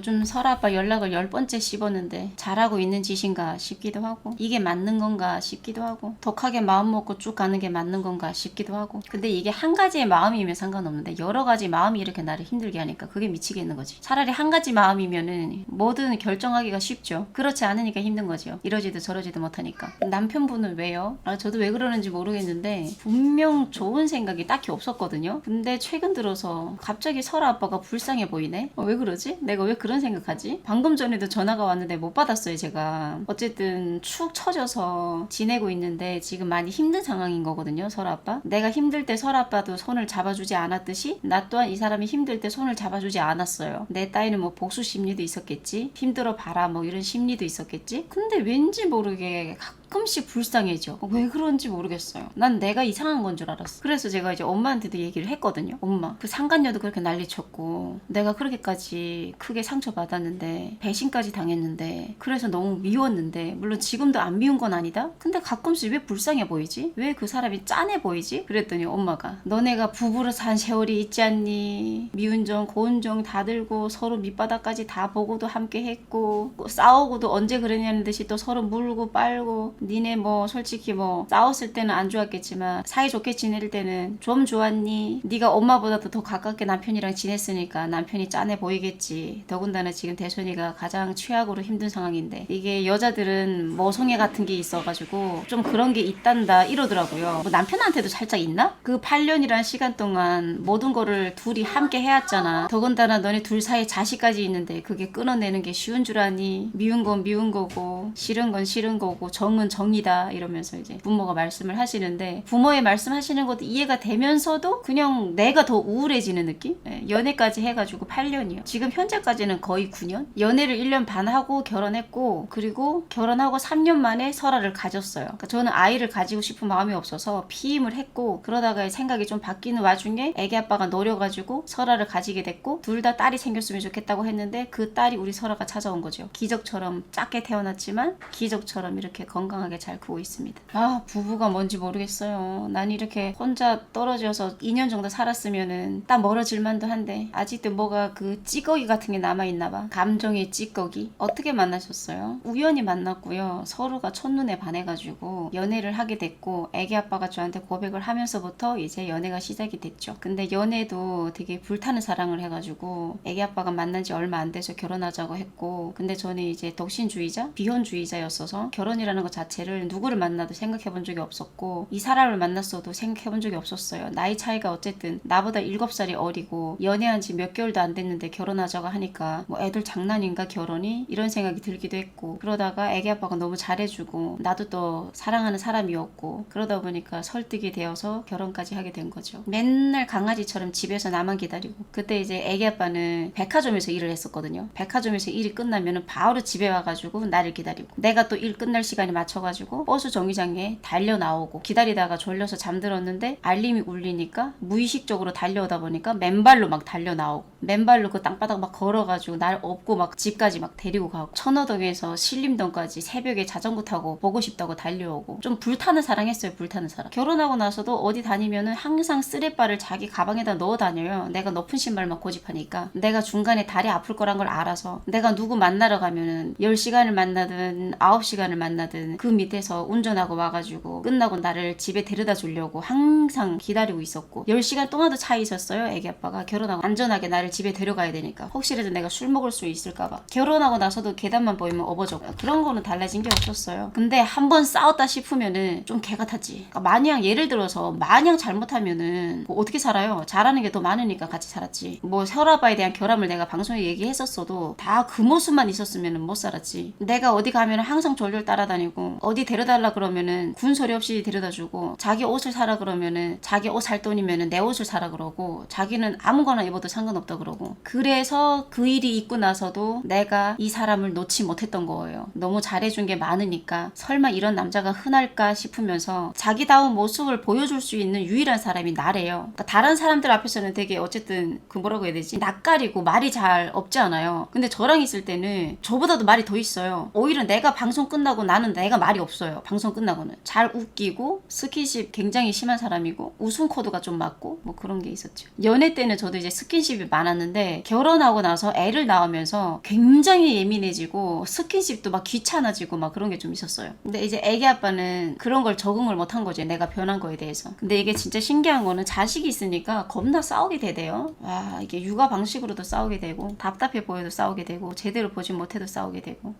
요즘 설아빠 연락을 열 번째 씹었는데 잘하고 있는 짓인가 싶기도 하고 이게 맞는 건가 싶기도 하고 독하게 마음 먹고 쭉 가는 게 맞는 건가 싶기도 하고 근데 이게 한 가지의 마음이면 상관없는데 여러 가지 마음이 이렇게 나를 힘들게 하니까 그게 미치겠는 거지. 차라리 한 가지 마음이면은 뭐든 결정하기가 쉽죠. 그렇지 않으니까 힘든 거죠 이러지도 저러지도 못하니까. 남편분은 왜요? 아 저도 왜 그러는지 모르겠는데 분명 좋은 생각이 딱히 없었거든요. 근데 최근 들어서 갑자기 설아 아빠가 불쌍해 보이네? 어, 왜 그러지? 내가 왜 그런 생각하지? 방금 전에도 전화가 왔는데 못 받았어요 제가. 어쨌든 축 처져서 지내고 있는데 지금 많이 힘든 상황인 거거든요 설아 아빠. 내가 힘들 때 설아 아빠도 손을 잡아주지 않았듯이 나 또한 이 사람이 힘들 때 손을 잡아주지 않았어요. 내 따위는 뭐 복수 심리도 있었겠지? 힘들어 봐라 뭐 이런 심리도 있었겠지? 근데 왠지 모르게 가끔씩 불쌍해져. 왜 그런지 모르겠어요. 난 내가 이상한 건 줄 알았어. 그래서 제가 이제 엄마한테도 얘기를 했거든요. 엄마, 그 상간녀도 그렇게 난리쳤고, 내가 그렇게까지 크게 상처받았는데, 배신까지 당했는데, 그래서 너무 미웠는데, 물론 지금도 안 미운 건 아니다? 근데 가끔씩 왜 불쌍해 보이지? 왜 그 사람이 짠해 보이지? 그랬더니 엄마가, 너네가 부부로 산 세월이 있지 않니? 미운 정, 고운 정 다 들고, 서로 밑바닥까지 다 보고도 함께 했고, 뭐 싸우고도 언제 그랬냐는 듯이 또 서로 물고 빨고, 니네 뭐 솔직히 뭐 싸웠을 때는 안 좋았겠지만 사이좋게 지낼 때는 좀 좋았니? 네가 엄마보다도 더 가깝게 남편이랑 지냈으니까 남편이 짠해 보이겠지. 더군다나 지금 대선이가 가장 최악으로 힘든 상황인데 이게 여자들은 모성애 같은 게 있어가지고 좀 그런 게 있단다 이러더라고요. 뭐 남편한테도 살짝 있나? 그 8년이란 시간 동안 모든 거를 둘이 함께 해왔잖아. 더군다나 너네 둘 사이에 자식까지 있는데 그게 끊어내는 게 쉬운 줄 아니? 미운 건 미운 거고 싫은 건 싫은 거고 정은 정이다 이러면서 이제 부모가 말씀을 하시는데 부모의 말씀하시는 것도 이해가 되면서도 그냥 내가 더 우울해지는 느낌? 예, 연애까지 해가지고 8년이요. 지금 현재까지는 거의 9년? 연애를 1년 반 하고 결혼했고 그리고 결혼하고 3년 만에 설아를 가졌어요. 그러니까 저는 아이를 가지고 싶은 마음이 없어서 피임을 했고 그러다가 생각이 좀 바뀌는 와중에 애기 아빠가 노려가지고 설아를 가지게 됐고 둘 다 딸이 생겼으면 좋겠다고 했는데 그 딸이 우리 설아가 찾아온 거죠. 기적처럼 작게 태어났지만 기적처럼 이렇게 건강 하게 잘 크고 있습니다. 아 부부가 뭔지 모르겠어요. 난 이렇게 혼자 떨어져서 2년 정도 살았으면은 딱 멀어질 만도 한데 아직도 뭐가 그 찌꺼기 같은 게 남아 있나 봐. 감정의 찌꺼기. 어떻게 만나셨어요? 우연히 만났고요. 서로가 첫눈에 반해가지고 연애를 하게 됐고 애기 아빠가 저한테 고백을 하면서부터 이제 연애가 시작이 됐죠. 근데 연애도 되게 불타는 사랑을 해가지고 애기 아빠가 만난 지 얼마 안 돼서 결혼하자고 했고 근데 저는 이제 독신주의자, 비혼주의자였어서 결혼이라는 것 자체 를 누구를 만나도 생각해 본 적이 없었고 이 사람을 만났어도 생각해 본 적이 없었어요. 나이 차이가 어쨌든 나보다 7살이 어리고 연애한 지 몇 개월도 안 됐는데 결혼하자고 하니까 뭐 애들 장난인가 결혼이 이런 생각이 들기도 했고 그러다가 애기 아빠가 너무 잘해주고 나도 또 사랑하는 사람이었고 그러다 보니까 설득이 되어서 결혼까지 하게 된 거죠. 맨날 강아지처럼 집에서 나만 기다리고 그때 이제 애기 아빠는 백화점에서 일을 했었거든요. 백화점에서 일이 끝나면은 바로 집에 와가지고 나를 기다리고 내가 또 일 끝날 시간에 맞춰 가지고 버스 정류장에 달려 나오고 기다리다가 졸려서 잠들었는데 알림이 울리니까 무의식적으로 달려오다 보니까 맨발로 막 달려 나오고 맨발로 그 땅바닥 막 걸어가지고 날 업고 막 집까지 막 데리고 가고 천호동에서 신림동까지 새벽에 자전거 타고 보고 싶다고 달려오고 좀 불타는 사랑했어요 불타는 사랑 결혼하고 나서도 어디 다니면은 항상 쓰레빠를 자기 가방에다 넣어 다녀요. 내가 높은 신발만 고집하니까. 내가 중간에 다리 아플 거란 걸 알아서 내가 누구 만나러 가면은 10시간을 만나든 9시간을 만나든 그 밑에서 운전하고 와가지고 끝나고 나를 집에 데려다 주려고 항상 기다리고 있었고 10시간 동안도 차 있었어요. 애기 아빠가. 결혼하고 안전하게 나를 집에 데려가야 되니까. 혹시라도 내가 술 먹을 수 있을까봐. 결혼하고 나서도 계단만 보이면 업어줘. 그런 거는 달라진 게 없었어요. 근데 한 번 싸웠다 싶으면은 좀개 같았지. 그러니까 마냥 예를 들어서 마냥 잘못하면은 뭐 어떻게 살아요? 잘하는 게 더 많으니까 같이 살았지. 뭐 혈압에 대한 결함을 내가 방송에 얘기했었어도 다 그 모습만 있었으면 못 살았지. 내가 어디 가면 항상 졸졸 따라다니고 어디 데려달라 그러면은 군 소리 없이 데려다 주고 자기 옷을 사라 그러면은 자기 옷 살 돈이면은 내 옷을 사라 그러고 자기는 아무거나 입어도 상관없다 그러고. 그래서 그 일이 있고 나서도 내가 이 사람을 놓지 못했던 거예요. 너무 잘해준 게 많으니까 설마 이런 남자가 흔할까 싶으면서 자기다운 모습을 보여줄 수 있는 유일한 사람이 나래요. 그러니까 다른 사람들 앞에서는 되게 어쨌든 그 뭐라고 해야 되지? 낯가리고 말이 잘 없지 않아요. 근데 저랑 있을 때는 저보다도 말이 더 있어요. 오히려 내가 방송 끝나고 나는 내가 말이 없어요. 방송 끝나고는. 잘 웃기고 스킨십 굉장히 심한 사람이고 웃음 코드가 좀 맞고 뭐 그런 게 있었죠. 연애 때는 저도 이제 스킨십이 많았는데 결혼하고 나서 애를 낳으면서 굉장히 예민해지고 스킨십도 막 귀찮아지고 막 그런 게 좀 있었어요. 근데 이제 애기 아빠는 그런 걸 적응을 못 한 거지. 내가 변한 거에 대해서. 근데 이게 진짜 신기한 거는 자식이 있으니까 겁나 싸우게 되대요. 와, 이게 육아 방식으로도 싸우게 되고 답답해 보여도 싸우게 되고 제대로 보지 못해도 싸우게 되고